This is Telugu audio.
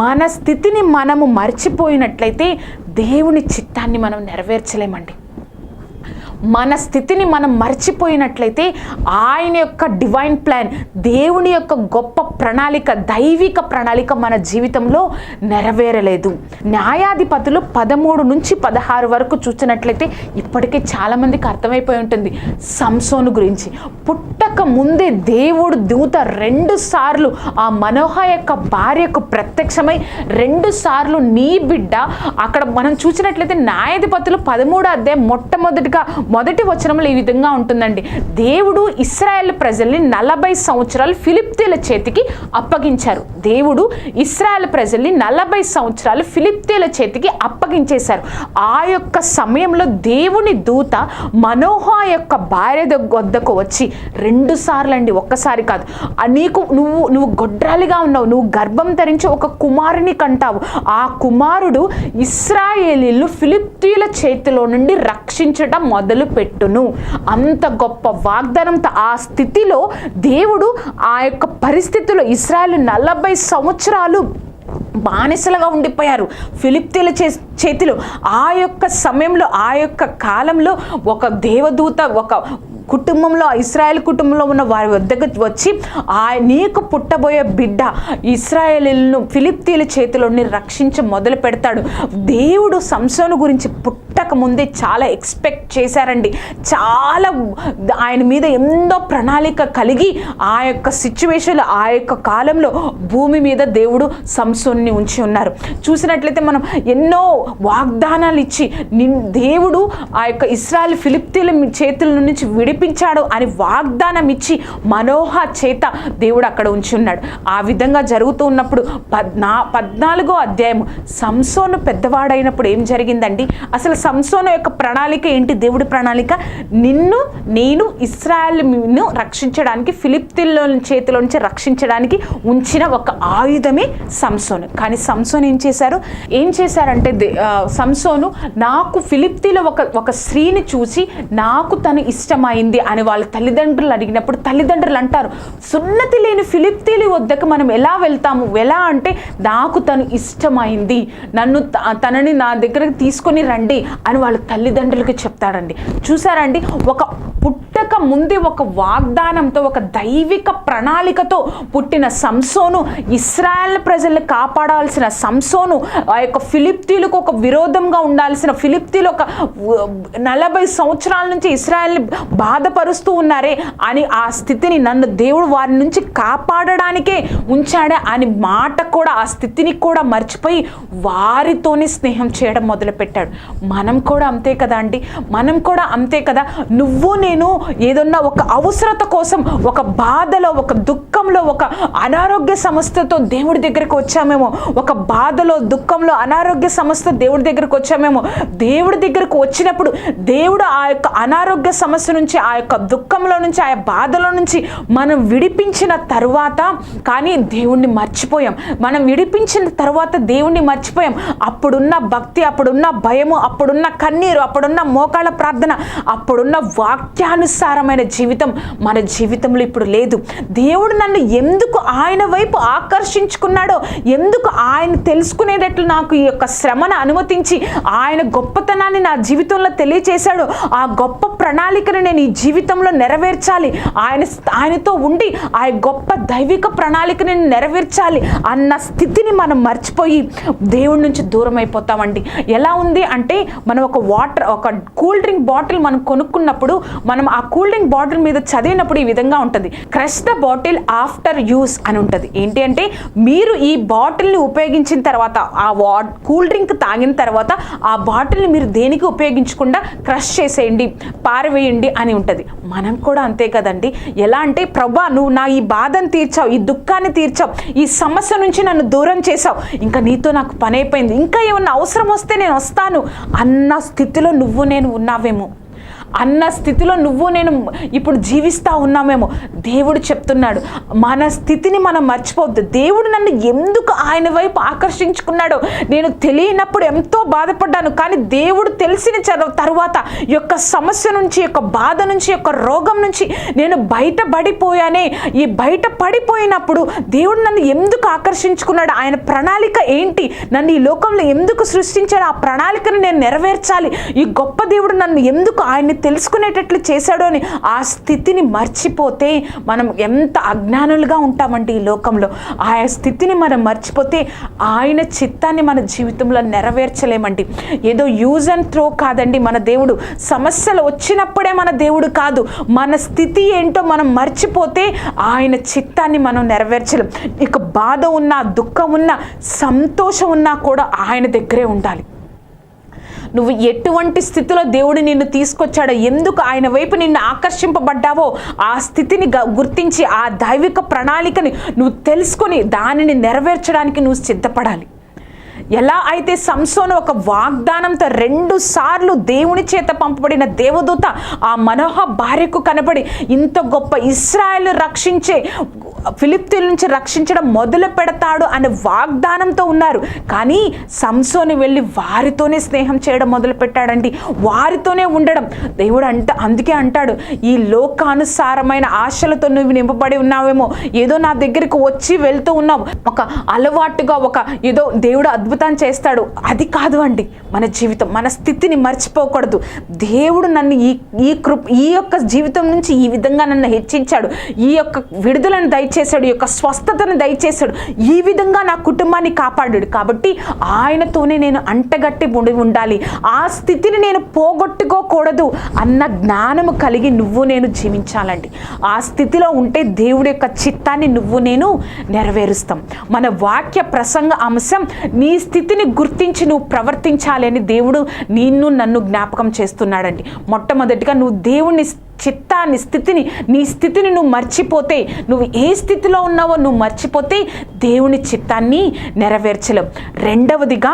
మన స్థితిని మనము మర్చిపోయినట్లయితే దేవుని చిత్తాన్ని మనం నెరవేర్చలేమండి. మన స్థితిని మనం మర్చిపోయినట్లయితే ఆయన యొక్క డివైన్ ప్లాన్ దేవుని యొక్క గొప్ప ప్రణాళిక దైవిక ప్రణాళిక మన జీవితంలో నెరవేరలేదు. న్యాయాధిపతులు పదమూడు నుంచి పదహారు వరకు చూసినట్లయితే ఇప్పటికే చాలామందికి అర్థమైపోయి ఉంటుంది సంసోను గురించి. పుట్టక ముందే దేవుడు దూత రెండు సార్లు ఆ మనోహ యొక్క భార్యకు ప్రత్యక్షమై రెండు సార్లు నీ బిడ్డ అక్కడ మనం చూసినట్లయితే న్యాయాధిపతులు పదమూడు అధ్యాయం మొట్టమొదటిగా మొదటి వచనంలో ఈ విధంగా ఉంటుందండి. దేవుడు ఇస్రాయల్ ప్రజల్ని నలభై సంవత్సరాలు ఫిలిప్తీల చేతికి అప్పగించారు. దేవుడు ఇస్రాయల్ ప్రజల్ని నలభై సంవత్సరాలు ఫిలిప్తీల చేతికి అప్పగించేశారు. ఆ యొక్క సమయంలో దేవుని దూత మనోహ యొక్క భార్య దగ్గ- వద్దకు వచ్చి రెండు సార్లు అండి ఒక్కసారి కాదు. నీకు నువ్వు నువ్వు గొడ్రాలిగా ఉన్నావు నువ్వు గర్భం ధరించి ఒక కుమారుని కంటావు. ఆ కుమారుడు ఇస్రాయేలీలు ఫిలిప్తీల చేతిలో నుండి రక్షించడం మొదలు పెట్టును అంత గొప్ప వాగ్దానంతో ఆ స్థితిలో దేవుడు ఆ యొక్క పరిస్థితిలో ఇస్రాయల్ నలభై సంవత్సరాలు బానిసలుగా ఉండిపోయారు. ఫిలిప్తీల చే చేతిలో ఆ యొక్క సమయంలో ఆ యొక్క కాలంలో ఒక దేవదూత ఒక కుటుంబంలో ఇస్రాయేల్ కుటుంబంలో ఉన్న వారి వద్దకు వచ్చి ఆ నీకు పుట్టబోయే బిడ్డ ఇస్రాయేలీలను ఫిలిప్తీల చేతిలోని రక్షించ మొదలు పెడతాడు. దేవుడు సంసోను గురించి పుట్టక ముందే చాలా ఎక్స్పెక్ట్ చేశారండి. చాలా ఆయన మీద ఎంతో ప్రణాళిక కలిగి ఆ యొక్క సిచ్యువేషన్లో ఆ యొక్క కాలంలో భూమి మీద దేవుడు సంసోన్ని ఉంచి ఉన్నారు. చూసినట్లయితే మనం ఎన్నో వాగ్దానాలు ఇచ్చి నిన్ దేవుడు ఆ యొక్క ఇస్రాయల్ ఫిలిప్తీల చేతుల నుంచి విడి నడిపించాడు అని వాగ్దానం ఇచ్చి మనోహ చేత దేవుడు అక్కడ ఉంచి ఉన్నాడు ఆ విధంగా జరుగుతూ ఉన్నప్పుడు పద్నా పద్నాలుగో అధ్యాయం సంసోను పెద్దవాడైనప్పుడు ఏం జరిగిందండి? అసలు సంసోను యొక్క ప్రణాళిక ఏంటి? దేవుడి ప్రణాళిక? నిన్ను నేను ఇస్రాయల్ను రక్షించడానికి ఫిలిప్తిల్లో చేతిలో నుంచి రక్షించడానికి ఉంచిన ఒక ఆయుధమే సంసోను. కానీ సంసోను ఏం చేశారు? ఏం చేశారంటే దే- సంసోను నాకు ఫిలిప్తీలో ఒక ఒక స్త్రీని చూసి నాకు తను ఇష్టమైంది అని వాళ్ళ తల్లిదండ్రులు అడిగినప్పుడు తల్లిదండ్రులు అంటారు సున్నతి లేని ఫిలిప్తీలి వద్దకు మనం ఎలా వెళ్తాము? ఎలా అంటే నాకు తను ఇష్టమైంది నన్ను తనని నా దగ్గరకు తీసుకొని రండి అని వాళ్ళ తల్లిదండ్రులకి చెప్తాడండి. చూసారండి ఒక పుట్టక ముందే ఒక వాగ్దానంతో ఒక దైవిక ప్రణాళికతో పుట్టిన సంసోను ఇస్రాయల్ ప్రజల్ని కాపాడాల్సిన సంసోను ఆ యొక్క ఫిలిప్తీలకు ఒక విరోధంగా ఉండాల్సిన ఫిలిప్తీలు ఒక నలభై సంవత్సరాల నుంచి ఇస్రాయల్ని బాధపరుస్తూ ఉన్నారే అని ఆ స్థితిని నన్ను దేవుడు వారి నుంచి కాపాడడానికే ఉంచాడే అని మాట కూడా ఆ స్థితిని కూడా మర్చిపోయి వారితోనే స్నేహం చేయడం మొదలుపెట్టాడు. మనం కూడా అంతే కదా అండి? మనం కూడా అంతే కదా? నువ్వు నేను ఏదన్నా ఒక అవసరత కోసం ఒక బాధలో ఒక దుఃఖంలో ఒక అనారోగ్య సమస్యతో దేవుడి దగ్గరికి వచ్చామేమో ఒక బాధలో దుఃఖంలో అనారోగ్య సమస్య దేవుడి దగ్గరికి వచ్చామేమో దేవుడి దగ్గరకు వచ్చినప్పుడు దేవుడు ఆ యొక్క అనారోగ్య సమస్య నుంచి ఆ యొక్క దుఃఖంలో నుంచి ఆ బాధలో నుంచి మనం విడిపించిన తర్వాత కానీ దేవుణ్ణి మర్చిపోయాం. మనం విడిపించిన తర్వాత దేవుణ్ణి మర్చిపోయాం. అప్పుడున్న భక్తి అప్పుడున్న భయము అప్పుడున్న కన్నీరు అప్పుడున్న మోకాళ్ళ ప్రార్థన అప్పుడున్న వాక్ వాక్యానుసారమైన జీవితం మన జీవితంలో ఇప్పుడు లేదు. దేవుడు నన్ను ఎందుకు ఆయన వైపు ఆకర్షించుకున్నాడో ఎందుకు ఆయన తెలుసుకునేటట్లు నాకు ఈ యొక్క శ్రమను అనుమతించి ఆయన గొప్పతనాన్ని నా జీవితంలో తెలియచేశాడో ఆ గొప్ప ప్రణాళికను నేను ఈ జీవితంలో నెరవేర్చాలి ఆయన ఆయనతో ఉండి ఆ గొప్ప దైవిక ప్రణాళికని నేను నెరవేర్చాలి అన్న స్థితిని మనం మర్చిపోయి దేవుడి నుంచి దూరం అయిపోతామండి ఎలా ఉంది అంటే మనం ఒక వాటర్ ఒక కూల్ డ్రింక్ బాటిల్ మనం కొనుక్కున్నప్పుడు మనం ఆ కూల్ డ్రింక్ బాటిల్ మీద చదివినప్పుడు ఈ విధంగా ఉంటుంది. Crush the bottle after use అని ఉంటుంది. ఏంటి అంటే మీరు ఈ బాటిల్ని ఉపయోగించిన తర్వాత ఆ వా కూల్ డ్రింక్ తాగిన తర్వాత ఆ బాటిల్ని మీరు దేనికి ఉపయోగించకుండా క్రష్ చేసేయండి పారవేయండి అని ఉంటుంది. మనం కూడా అంతే కదండి. ఎలా అంటే ప్రభా నువ్వు నా ఈ బాధను తీర్చావు ఈ దుఃఖాన్ని తీర్చావు ఈ సమస్య నుంచి నన్ను దూరం చేసావు ఇంకా నీతో నాకు పని అయిపోయింది ఇంకా ఏమన్నా అవసరం వస్తే నేను వస్తాను అన్న స్థితిలో నువ్వు నేను ఉన్నావేమో. అన్న స్థితిలో నువ్వు నేను ఇప్పుడు జీవిస్తూ ఉన్నామేమో. దేవుడు చెప్తున్నాడు మన స్థితిని మనం మర్చిపోవద్దు. దేవుడు నన్ను ఎందుకు ఆయన వైపు ఆకర్షించుకున్నాడో నేను తెలియనప్పుడు ఎంతో బాధపడ్డాను. కానీ దేవుడు తెలిసిన చర- తరువాత ఈ యొక్క సమస్య నుంచి యొక్క బాధ నుంచి యొక్క రోగం నుంచి నేను బయటపడిపోయానే. ఈ బయట పడిపోయినప్పుడు దేవుడు నన్ను ఎందుకు ఆకర్షించుకున్నాడు? ఆయన ప్రణాళిక ఏంటి? నన్ను ఈ లోకంలో ఎందుకు సృష్టించాడు? ఆ ప్రణాళికను నేను నెరవేర్చాలి. ఈ గొప్ప దేవుడు నన్ను ఎందుకు ఆయన్ని తెలుసుకునేటట్లు చేశాడు అని ఆ స్థితిని మర్చిపోతే మనం ఎంత అజ్ఞానులుగా ఉంటామండి ఈ లోకంలో. ఆ స్థితిని మనం మర్చిపోతే ఆయన చిత్తాన్ని మన జీవితంలో నెరవేర్చలేమండి. ఏదో యూజ్ అండ్ త్రో కాదండి మన దేవుడు. సమస్యలు వచ్చినప్పుడే మన దేవుడు కాదు. మన స్థితి ఏంటో మనం మర్చిపోతే ఆయన చిత్తాన్ని మనం నెరవేర్చలేం. ఇక బాధ ఉన్నా దుఃఖం ఉన్నా సంతోషం ఉన్నా కూడా ఆయన దగ్గరే ఉండాలి. నువ్వు ఎటువంటి స్థితిలో దేవుడు నిన్ను తీసుకొచ్చాడో ఎందుకు ఆయన వైపు నిన్ను ఆకర్షింపబడ్డావో ఆ స్థితిని గ- గుర్తించి ఆ దైవిక ప్రణాళికని నువ్వు తెలుసుకొని దానిని నెరవేర్చడానికి నువ్వు సిద్ధపడాలి. ఎలా అయితే సంసోను ఒక వాగ్దానంతో రెండు సార్లు దేవుని చేత పంపబడిన దేవదూత ఆ మనోహ భార్యకు కనబడి ఇంత గొప్ప ఇస్రాయల్ రక్షించే ఫిలిప్తీల నుంచి రక్షించడం మొదలు పెడతాడు అనే వాగ్దానంతో ఉన్నారు. కానీ సంసోని వెళ్ళి వారితోనే స్నేహం చేయడం మొదలు పెట్టాడండి. వారితోనే ఉండడం. దేవుడు అంట అందుకే అంటాడు ఈ లోకానుసారమైన ఆశలతో నువ్వు నింపబడి ఉన్నావేమో. ఏదో నా దగ్గరికి వచ్చి వెళ్తూ ఉన్నావు. ఒక అలవాటుగా ఒక ఏదో దేవుడు అద్భుతం చేస్తాడు. అది కాదు అండి. మన జీవితం మన స్థితిని మర్చిపోకూడదు. దేవుడు నన్ను ఈ ఈ కృప్ ఈ యొక్క జీవితం నుంచి ఈ విధంగా నన్ను హెచ్చించాడు. ఈ యొక్క విడుదలను దయచేశాడు. ఈ యొక్క స్వస్థతను దయచేశాడు. ఈ విధంగా నా కుటుంబాన్ని కాపాడాడు. కాబట్టి ఆయనతోనే నేను అంటగట్టి ఉండి ఉండాలి. ఆ స్థితిని నేను పోగొట్టుకోకూడదు అన్న జ్ఞానము కలిగి నువ్వు నేను జీవించాలండి. ఆ స్థితిలో ఉంటే దేవుడి యొక్క చిత్తాన్ని నువ్వు నేను నెరవేరుస్తాం. మన వాక్య ప్రసంగ అంశం నీ స్థితిని గుర్తించి నువ్వు ప్రవర్తించాలి అని దేవుడు నిన్ను నన్ను జ్ఞాపకం చేస్తున్నాడండి. మొట్టమొదటిగా నువ్వు దేవుని చిత్తాన్ని స్థితిని నీ స్థితిని నువ్వు మర్చిపోతే నువ్వు ఏ స్థితిలో ఉన్నావో నువ్వు మర్చిపోతే దేవుని చిత్తాన్ని నెరవేర్చలేవు రెండవదిగా